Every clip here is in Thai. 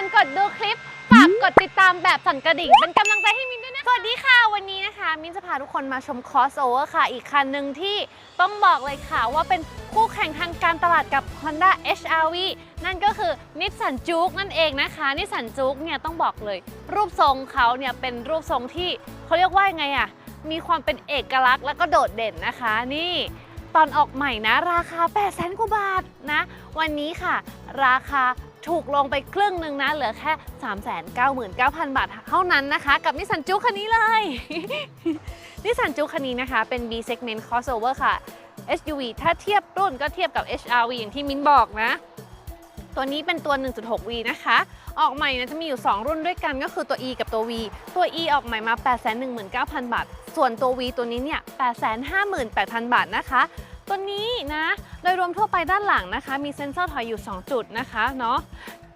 อนกดดูคลิปฝากกดติดตามแบบสั่นกระดิ่ง เป็นกำลังใจให้มินด้วยนะสวัสดีค่ะวันนี้นะคะ มินจะพาทุกคนมาชมคอสโอเวอร์ค่ะ อีกคันหนึ่งที่ต้องบอกเลยค่ะว่าเป็นคู่แข่งทางการตลาดกับ Honda HRV นั่นก็คือนิสสันจู e นั่นเองนะคะนิสสันจู e เนี่ยต้องบอกเลย รูปทรงเขาเนี่ยเป็นรูปทรงที่เขาเรียกว่าไงอะมีความเป็นเอกลักษณ์แล้วก็โดดเด่นนะคะ นี่ ตอนออกใหม่นะ ราคา 8 0 0 0 0 0 กว่าบาทนะ วันนี้ค่ะ ราคาถูกลงไปครึ่งหนึ่งนะ เหลือแค่ 399,000 บาทเท่านั้นนะคะ กับนิสสันจูคันนี้เลย นิสสันจูคันนี้นะคะ เป็น B segment crossover ค่ะ SUV ถ้าเทียบรุ่นก็เทียบกับ HRV อย่างที่มิ้นบอกนะ ตัวนี้เป็นตัว 1.6V นะคะ ออกใหม่นะจะมีอยู่ 2 รุ่นด้วยกันก็คือตัว E กับตัว V ตัว E ออกใหม่มา 819,000 บาท ส่วนตัว V ตัวนี้เนี่ย 858,000 บาทนะคะ ตัวนี้นะ โดยรวมทั่วไปด้านหลังนะคะ มีเซ็นเซอร์ถอยอยู่ 2 จุดนะคะเนาะ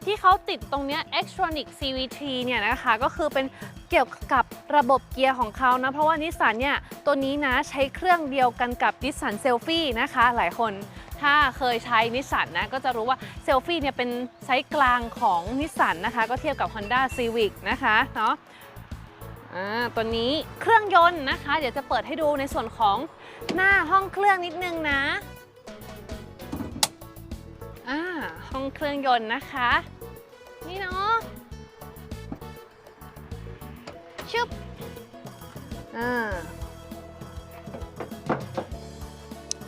ที่เขาติดตรงเนี้ย Xtronic CVT เนี่ยนะคะ ก็คือเป็นเกี่ยวกับระบบเกียร์ของเขานะ เพราะว่านิสสันเนี่ย ตัวนี้นะใช้เครื่องเดียวกันกับนิสสันเซลฟี่นะคะ หลายคนถ้าเคยใช้นิสสันนะ ก็จะรู้ว่าเซลฟี่เนี่ยเป็นไซส์กลางของนิสสันนะคะ ก็เทียบกับ Honda Civic นะคะเนาะ อ่าตัวนี้เครื่องยนต์นะคะ เดี๋ยวจะเปิดให้ดูในส่วนของหน้าห้องเครื่องนิดนึงนะอ่าห้องเครื่องยนต์นะคะ นี่เนาะชึบอ่า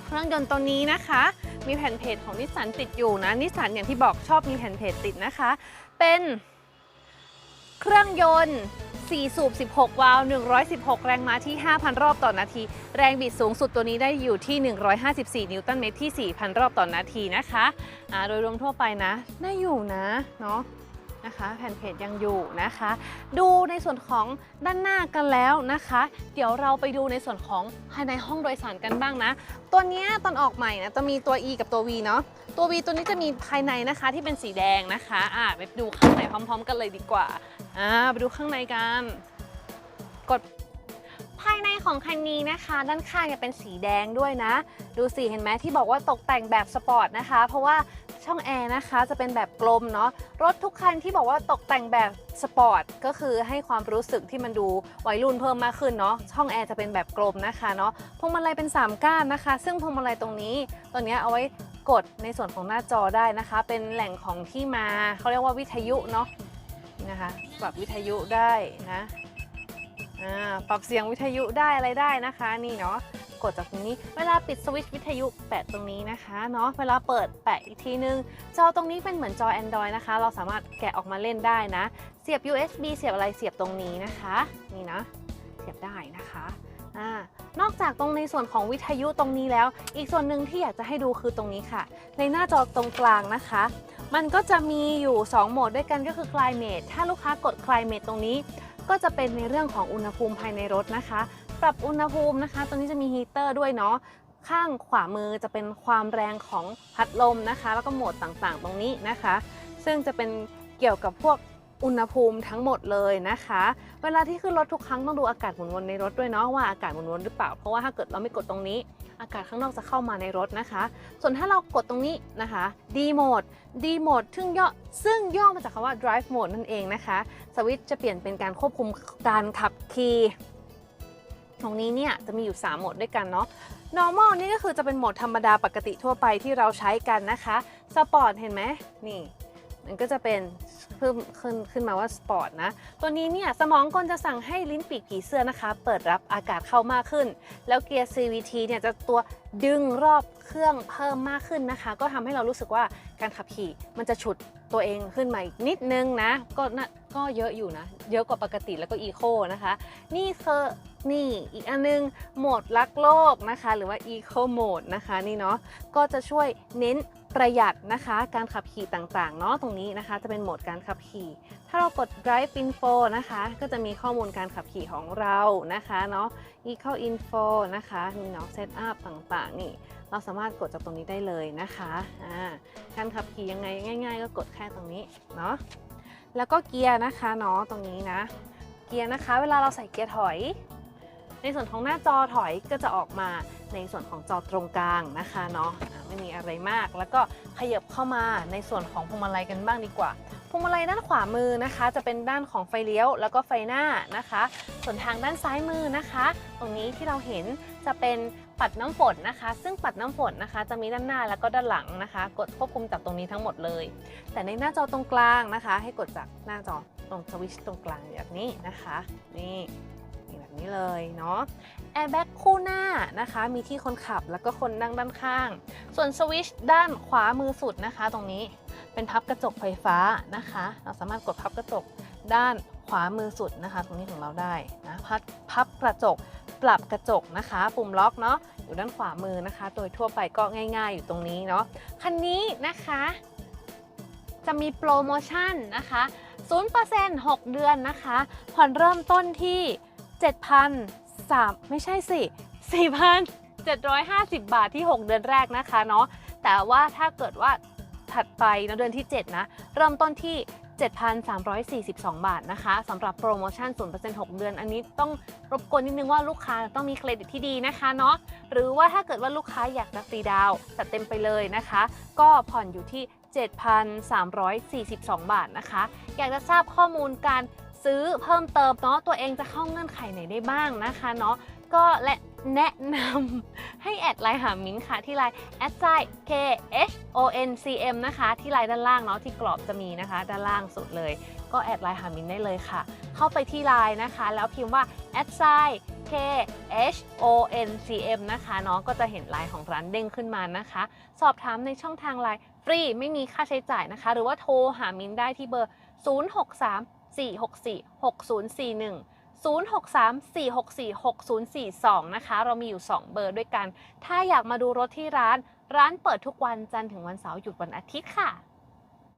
เครื่องยนต์ตัวนี้นะคะ มีแผ่นเพจของนิสสันติดอยู่นะนิสสันอย่างที่บอกชอบมีแผ่นเพจติดนะคะ เป็นเครื่องยนต์ 4 สูบ 16 วาล์ว 116 แรงม้าที่ 5,000 รอบต่อนาที แรงบิดสูงสุดตัวนี้ได้อยู่ที่ 154 นิวตันเมตรที่ 4,000 รอบต่อนาทีนะคะอ่าโดยรวมทั่วไปนะได้อยู่นะเนาะนะคะแผ่นเพจยังอยู่นะคะ ดูในส่วนของด้านหน้ากันแล้วนะคะ เดี๋ยวเราไปดูในส่วนของภายในห้องโดยสารกันบ้างนะ ตัวนี้ตอนออกใหม่นะจะมีตัว E กับตัว V เนาะตัว V ตัวนี้จะมีภายในนะคะที่เป็นสีแดงนะคะอ่าไปดูข้างในพร้อม ๆ กันเลยดีกว่า อ่าไปดูข้างในกัน กดภายในของคันนี้นะคะ ด้านข้างจะเป็นสีแดงด้วยนะ ดูสิเห็นไหมที่บอกว่าตกแต่งแบบสปอร์ตนะคะ เพราะว่าช่องแอร์นะคะจะเป็นแบบกลมเนาะรถทุกคันที่บอกว่าตกแต่งแบบสปอร์ตก็คือให้ความรู้สึกที่มันดูวัยรุ่นเพิ่มมากขึ้นเนาะช่องแอร์จะเป็นแบบกลมนะคะเนาะพวงมาลัยเป็น 3 ก้านนะคะ ซึ่งพวงมาลัยตรงนี้ตัวเนี้ยเอาไว้กดในส่วนของหน้าจอได้นะคะ เป็นแหล่งของที่มาเขาเรียกว่าวิทยุเนาะ นะคะ ปรับวิทยุได้นะปรับเสียงวิทยุได้อะไรได้นะคะนี่เนาะกดจากตรงนี้เวลาปิดสวิตช์วิทยุแปะตรงนี้นะคะเนาะเวลาเปิดแปะอีกทีนึง จอตรงนี้เป็นเหมือนจอ Android นะคะ เราสามารถแกะออกมาเล่นได้นะ เสียบ USB เสียบอะไรเสียบตรงนี้นะคะนี่นะเสียบได้นะคะอ่านอกจากตรงในส่วนของวิทยุตรงนี้แล้ว อีกส่วนหนึ่งที่อยากจะให้ดูคือตรงนี้ค่ะ ในหน้าจอตรงกลางนะคะ มันก็จะมีอยู่ 2 โหมดด้วยกันก็คือ climate ถ้าลูกค้ากด climate ตรงนี้ ก็จะเป็นในเรื่องของอุณหภูมิภายในรถนะคะ ปรับอุณหภูมินะคะ ตรงนี้จะมีฮีเตอร์ด้วยเนาะ ข้างขวามือจะเป็นความแรงของพัดลมนะคะ แล้วก็โหมดต่างๆ ตรงนี้นะคะ ซึ่งจะเป็นเกี่ยวกับพวกอุณหภูมิทั้งหมดเลยนะคะ เวลาที่ขึ้นรถทุกครั้งต้องดูอากาศหมุนวนในรถด้วยเนาะว่าอากาศหมุนวนหรือเปล่า เพราะว่าถ้าเกิดเราไม่กดตรงนี้ อากาศข้างนอกจะเข้ามาในรถนะคะ ส่วนถ้าเรากดตรงนี้นะคะ D mode D mode ซึ่งย่อซึ่งย่อมาจากคำว่า drive mode นั่นเองนะคะ สวิตช์จะเปลี่ยนเป็นการควบคุมการขับขี่ตรงนี้เนี่ยจะมีอยู่ 3 โหมดด้วยกันเนาะ normal นี่ก็คือจะเป็นโหมดธรรมดาปกติทั่วไปที่เราใช้กันนะคะ sport เห็นไหมนี่ มันก็จะเป็น เพิ่มขึ้นขึ้นมาว่าสปอร์ตนะ ตัวนี้เนี่ยสมองกลจะสั่งให้ลิ้นปีกผีเสื้อนะคะ เปิดรับอากาศเข้ามากขึ้น แล้วเกียร์ CVT เนี่ยจะตัวดึงรอบเครื่องเพิ่มมากขึ้นนะคะ ก็ทำให้เรารู้สึกว่าการขับขี่มันจะฉุดตัวเองขึ้นมาอีกนิดนึงนะ ก็น่าก็เยอะอยู่นะ เยอะกว่าปกติแล้วก็อีโคนะคะ นี่คือนี่อีกอันนึงโหมดรักโลกนะคะ หรือว่า Eco Mode นะคะนี่เนาะก็จะช่วยเน้น ประหยัดนะคะการขับขี่ต่างๆเนาะตรงนี้นะคะ จะเป็นโหมดการขับขี่ ถ้าเรากด Drive Info นะคะ ก็จะมีข้อมูลการขับขี่ของเรานะคะเนาะ Eco Info นะคะนี่เนาะ Setup ต่างๆ นี่ เราสามารถกดจากตรงนี้ได้เลยนะคะอ่าการขับขี่ยังไงง่าย ๆ ก็กดแค่ตรงนี้เนาะแล้วก็เกียร์นะคะเนาะตรงนี้นะ เกียร์นะคะ เวลาเราใส่เกียร์ถอย ในส่วนของหน้าจอถอยก็จะออกมาในส่วนของจอตรงกลางนะคะเนาะไม่มีอะไรมาก แล้วก็ขยับเข้ามาในส่วนของพวงมาลัยกันบ้างดีกว่าพวงมาลัยด้านขวามือนะคะ จะเป็นด้านของไฟเลี้ยวแล้วก็ไฟหน้านะคะ ส่วนทางด้านซ้ายมือนะคะ ตรงนี้ที่เราเห็นจะเป็นปัดน้ำฝนนะคะ ซึ่งปัดน้ำฝนนะคะ จะมีด้านหน้าแล้วก็ด้านหลังนะคะ กดควบคุมจากตรงนี้ทั้งหมดเลย แต่ในหน้าจอตรงกลางนะคะ ให้กดจากหน้าจอตรงสวิตช์ตรงกลางแบบนี้นะคะ นี่ นี่เลยเนาะแอร์แบ็กคู่หน้านะคะ มีที่คนขับแล้วก็คนนั่งด้านข้าง ส่วนสวิชด้านขวามือสุดนะคะ ตรงนี้เป็นพับกระจกไฟฟ้านะคะ เราสามารถกดพับกระจกด้านขวามือสุดนะคะ ตรงนี้ของเราได้นะพับพับกระจกปรับกระจกนะคะ ปุ่มล็อกเนาะอยู่ด้านขวามือนะคะ โดยทั่วไปก็ง่าย ๆ อยู่ตรงนี้เนาะคันนี้นะคะจะมีโปรโมชั่นนะคะ 0% 6 เดือนนะคะ ผ่อนเริ่มต้นที่ 7,000 3ไม่ใช่สิ4,750 บาทที่ 6 เดือนแรกนะคะเนาะแต่ว่าถ้าเกิดว่าถัดไปนะเดือนที่ 7 นะ เริ่มต้นที่ 7,342 บาทนะคะสำหรับโปรโมชั่น 0% 6 เดือน อันนี้ต้องรบกวนนิดนึงว่าลูกค้าต้องมีเครดิตที่ดีนะคะเนาะหรือว่าถ้าเกิดว่าลูกค้าอยากจะฟรีดาวน์จัดเต็มไปเลยนะคะ ก็ผ่อนอยู่ที่ 7,342 บาทนะคะ อยากจะทราบข้อมูลการ ซื้อเพิ่มเติมเนาะตัวเองจะเข้าเงื่อนไขไหนได้บ้างนะคะเนาะก็และแนะนำให้แอดไลน์หามิ้นค่ะที่ไลน์แอดไซ K H O N C M นะคะที่ไลน์ด้านล่างเนาะที่กรอบจะมีนะคะ ด้านล่างสุดเลย ก็แอดไลน์หามิ้นได้เลยค่ะ เข้าไปที่ไลน์นะคะ แล้วพิมพ์ว่าแอดไซ K H O N C M นะคะเนาะก็จะเห็นไลน์ของร้านเด้งขึ้นมานะคะ สอบถามในช่องทางไลน์ฟรีไม่มีค่าใช้จ่ายนะคะ หรือว่าโทรหามิ้นได้ที่เบอร์ 063 464 6041 063 464 6042 นะคะ เรามีอยู่ 2 เบอร์ด้วยกัน ถ้าอยากมาดูรถที่ร้าน ร้านเปิดทุกวันจันทร์ถึงวันเสาร์หยุดวันอาทิตย์ค่ะ